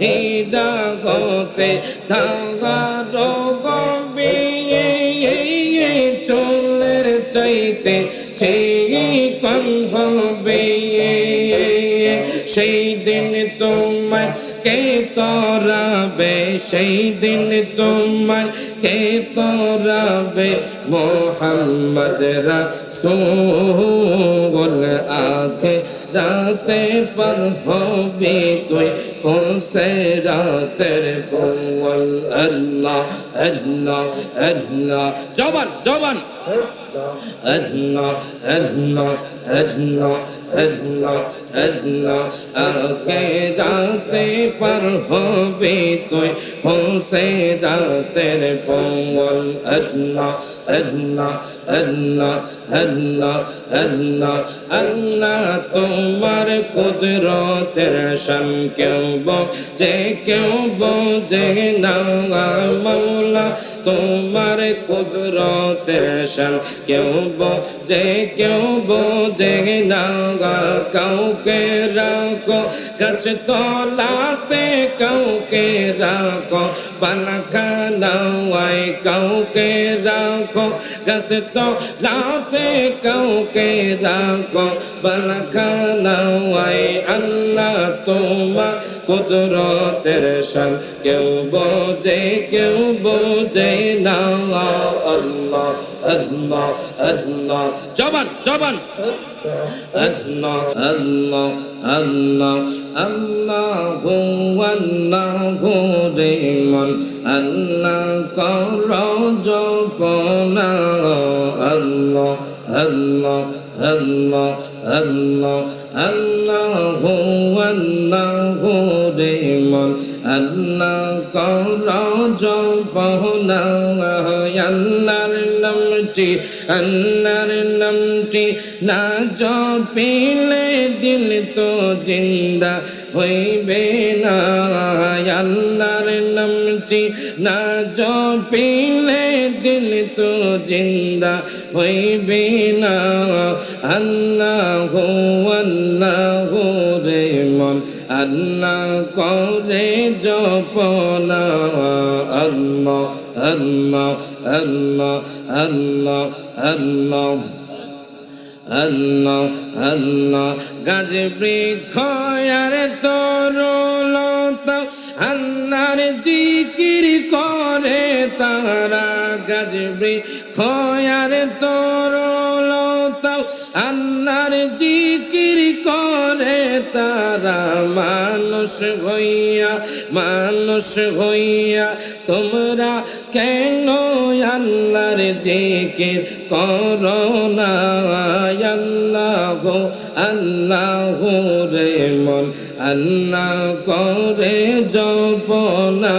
হীরা হতে ধাগার গবে চুলের চাইতে কম হবে সেই দিন তোমায় কে তরাবে সেই দিন তোমায় কে তরাবে মোহাম্মদ রাসূল আখে রাতে পর হবে তুই। পৌঁছে রাতের বল আল্লাহ আল্লাহ আল্লাহ। জবান জবান। আল্লাহ। আল্লাহ আল্লাহ আল্লাহ। আল্লাহ পর হবে তুই? পৌঁছে রাতের পঙ্গল আল্লাহ আল্লাহ আল্লাহ আল্লাহ আল্লাহ আল্লাহ তোমার কুদরতের শান কেউ যে কেউ বোঝে না মৌলা তোমার কুদরতের শান কেউ বোঝে কেউ বোঝে না কাউকে রাখো গাছ তলাতে কাউকে রাখো বানাখানাওয়াই কাউকে রাখো গাছ তলাতে কাউকে রাখো বানাখানাওয়াই আল্লাহ তোমার কুদরতের শান কেউ বোঝে কেউ বোঝে না আল্লাহ আল্লাহ আল্লাহ, জবান জবান। আল্লাহ আল্লাহ আল্লাহ আল্লাহ আল্লাহ রে মন আল্লাহ কর জপনা, আল্লাহ আল্লাহ আল্লাহ আল্লাহ আল্লাহ আল্লাহ রে আল্লাহ নামটি আল্লাহর নামটি না জপিলে দিল তো জিন্দা হইবে না। আল্লাহর নামটি না জপিলে দিল তো জিন্দা হইবে না। আল্লাহ আল্লাহ রে মন, আল্লাহ করে জপনা। আল্লাহ আল্লাহ আল্লাহ আল্লাহ আল্লাহ আল্লাহ আল্লাহ। গাছ বৃক্ষ তরুলতা আল্লাহর জিকির করে তারা। গাছ বৃক্ষ তরুলতা আল্লাহর জিকির করে তারা মানুষ হইয়া মানুষ হইয়া, তোমরা কেন আল্লাহর জিকির করো না আল্লাহ আল্লাহ রে মন, আল্লাহ করে জপনা।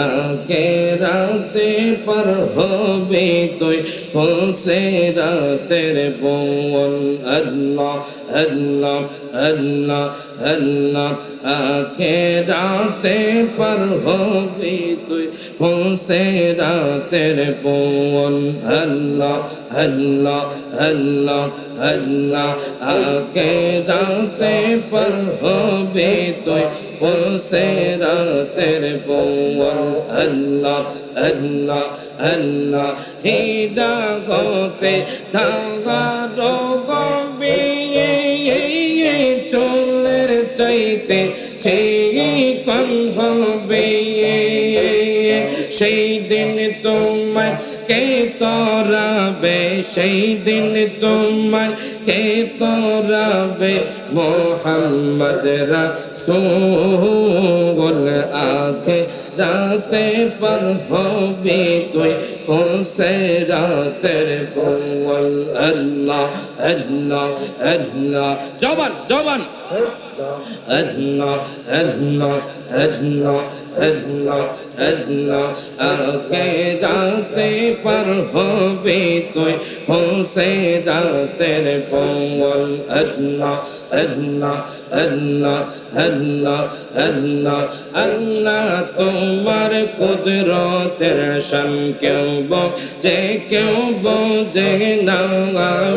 আখেরাতে পর হবে তুই পৌঁছে রাতের বোন আল্লাহ আল্লাহ আল্লাহ আল্লাহ আখেরাতে পর হবে তুই পৌঁছে রাতের বোন আল্লাহ আল্লাহ আল্লাহ আল্লাহ আখেরাতে পর হবে তুই পৌঁছে রাতের বোন আল্লাহ আল্লাহ আল্লাহ, হীরা হতে ধাগার চুলের চাইতে সেই কম হবে। সেই দিন তোমার কে তরাবে? সেই দিন তোমার কে তরাবে মোহাম্মদ রাসূল আখে রাতে পর হবে তুই পৌঁছে রাতের বল আল্লাহ আল্লাহ আল্লাহ। জবান জবান। আল্লাহ আল্লাহ আল্লাহ আল্লাহ। اللہ اللہ آگے جاتے پر ہو بھی تو ہوں سے جاتے رے پول اللہ اللہ اللہ اللہ اللہ اللہ تمہار قدرت رشم کیوں بوجھے کیوں بوجھے نا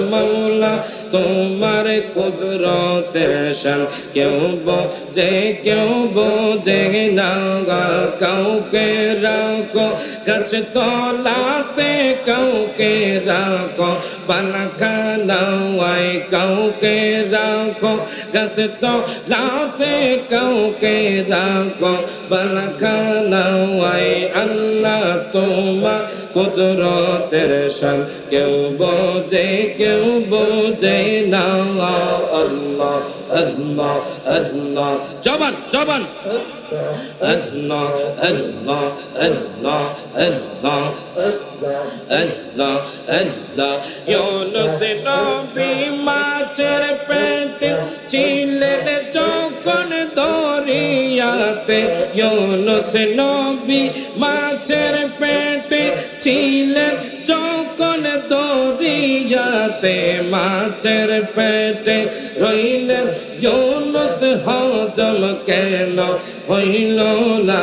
مولا তোমার কুদরতের শান কেউ বোঝে কেউ বোঝে না होगा कऊ के रंग को कस तो लाते कऊ के राव को রাখো বালাখানাওয়াই কাউকে রাখো গাছ তলাতে কাউকে রাখো বালাখানাওয়াই আল্লাহ তোমার কুদরতের শান কেউ বোঝে কেউ বোঝে না আল্লাহ আল্লাহ আল্লাহ জবান জবান আল্লাহ আল্লাহ আল্লাহ আল্লাহ আল্লাহ আল্লাহ ইউনুস নবী মাছের পেটে ছিলেন যখন দরিয়াতে ইউনুস নবী মাছের পেটে ছিলেন যখন দরিয়াতে মাছের পেটে রইলেন ইউনুস হজম কেন হইল না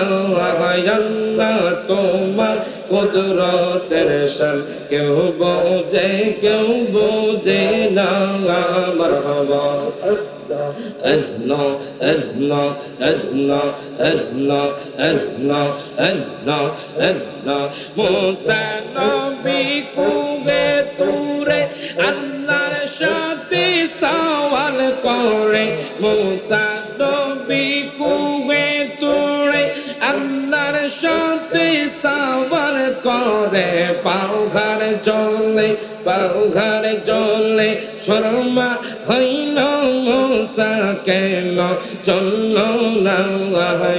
তোমার কুদরতের শান কেউ বোঝে কেউ বোঝে না মরহবা Allah, Allah, Allah, Allah, Allah, Allah, Allah. Musa Nabi kuve ture Allah shati sawal kore. Musa Nabi kuve ture Allah shati sawal করে পাও ঘর চলে পাও ঘর চলে শর্মা হইল মুসা কেন চলল না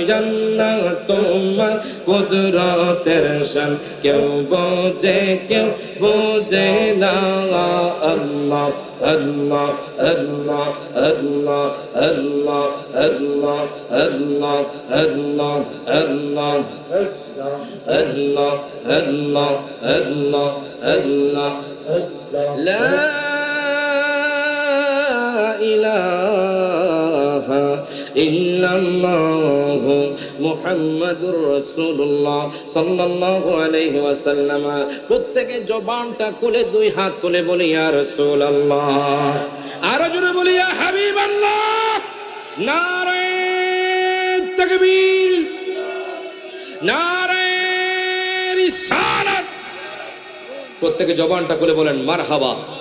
জান্না তোমার কুদরতের শান কেউ বোঝে কেউ বোঝে না আল্লাহ আল্লাহ আল্লাহ আল্লাহ আল্লাহ আল্লাহ আল্লাহ আল্লাহ আল্লাহ আল্লাহ আল্লাহ আল্লাহ আল্লাহ لا إله إلا الله محمد رسول الله صلى الله عليه وسلم প্রত্যেকে জবানটা খুলে দুই হাত তুলে বলি ইয়া রাসূলুল্লাহ আরো জোরে বলি ইয়া হাবিবাল্লাহ নারে তাকবীর নারে রিসালাত প্রত্যেকে জবানটা করে বলেন মারহাবা।